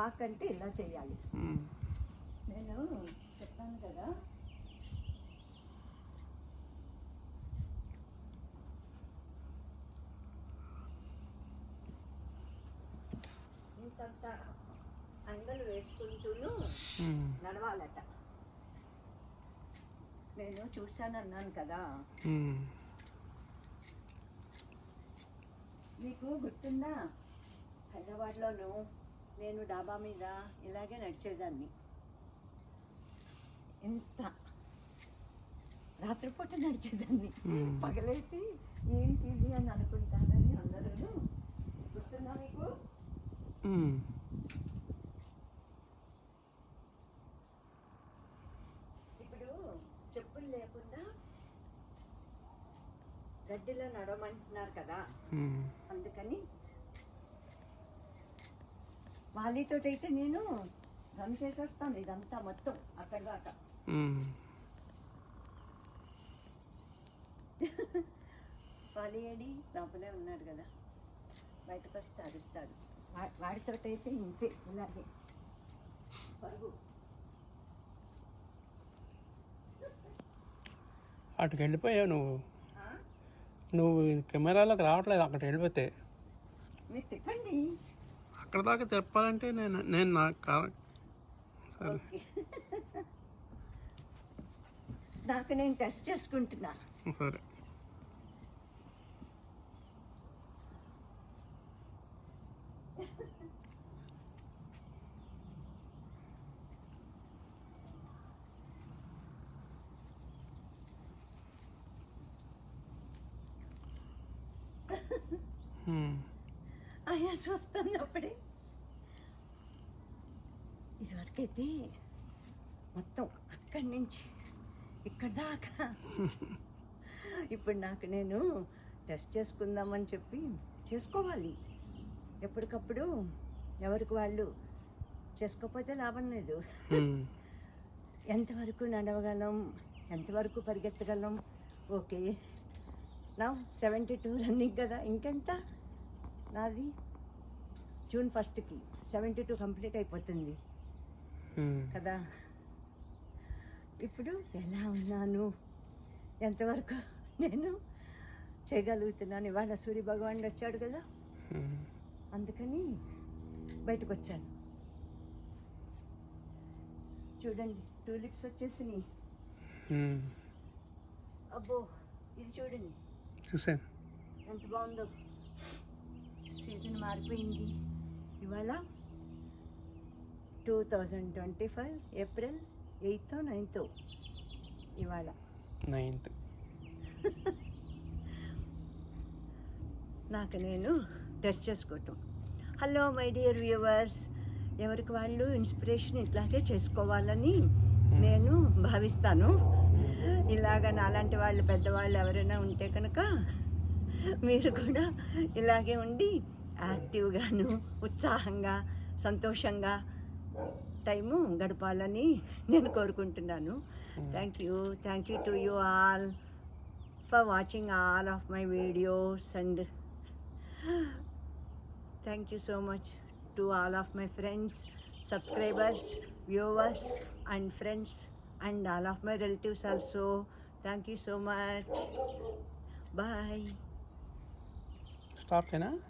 పాక్ అంటే ఇలా చేయాలి. నేను చెప్తాను కదా ఇంతంత అంగలు వేసుకుంటూను మ్మ్. నడవాలట నేను చూశానన్నాను కదా. మీకు గుర్తుందా హైదరాబాద్లోను నేను డాబా మీద ఇలాగే నడిచేదాన్ని ఎంత రాత్రిపూట నడిచేదాన్ని మ్మ్. పగలైతే ఏంటి ఇది అని అనుకుంటానని అందరూ గుర్తుందా మీకు. ఇప్పుడు చెప్పులు లేకుండా గడ్డిలో నడవమంటున్నారు కదా. అందుకని వాళ్ళతో అయితే నేను రన్ చేసేస్తాను ఇదంతా మొత్తం అక్కడ దాకా. వాలియడి లోపలే ఉన్నాడు కదా. బయటకు వస్తే అరుస్తాడు. వా- వాడితో అయితే ఇంతే ఇలాగే. పరుగు. అటుకి వెళ్ళిపోయావు నువ్వు? నువ్వు కెమెరాలోకి రావట్లేదు అక్కడికి వెళ్ళిపోతే. మీరు తిప్పండి. అక్కడ దాకా చెప్పాలంటే నేను నేను నా సరే. నాకు నేను టెస్ట్ చేసుకుంటున్నా. సరే. ఆయాస వస్తుంది అప్పుడే ఇదివరకైతే మొత్తం అక్కడి నుంచి ఇక్కడ దాకా ఇప్పుడు నాకు నేను టెస్ట్ చేసుకుందామని చెప్పి చేసుకోవాలి ఎప్పటికప్పుడు ఎవరికి వాళ్ళు చేసుకోకపోతే లాభం లేదు. ఎంతవరకు నడవగలం ఎంతవరకు పరిగెత్తగలం ఓకే నా సెవెంటీ టూ రన్నింగ్ కదా ఇంకెంత నాది జూన్ ఫస్ట్కి సెవెంటీ టూ కంప్లీట్ అయిపోతుంది. కదా? ఇప్పుడు ఎలా ఉన్నాను? ఎంతవరకు నేను చేయగలుగుతున్నాను? ఇవాళ సూర్య భగవాన్ వచ్చాడు కదా. అందుకని బయటకు వచ్చాను చూడండి టూలిప్స్ వచ్చేసినాయి. అబ్బో ఇది చూడండి. చూసాను ఎంత బాగుందో. సీజన్ మారిపోయింది. ఇవాళ two thousand twenty five April eighth ninth ఇవాళ. నైన్త్ నాకు నేను టెస్ట్ చేసుకోవటం. హలో మై డియర్ వ్యూవర్స్ ఎవరికి వాళ్ళు ఇన్స్పిరేషన్ ఇట్లాగే చేసుకోవాలని నేను భావిస్తాను. ఇలాగ నాలాంటి వాళ్ళు పెద్దవాళ్ళు ఎవరైనా ఉంటే కనుక మీరు కూడా ఇలాగే ఉండి యాక్టివ్గాను ఉత్సాహంగా సంతోషంగా టైము గడపాలని నేను కోరుకుంటున్నాను. Thank you thank you to you all for watching all of my videos and thank you so much to all of my friends subscribers viewers and friends and all of my relatives also thank you so much bye stop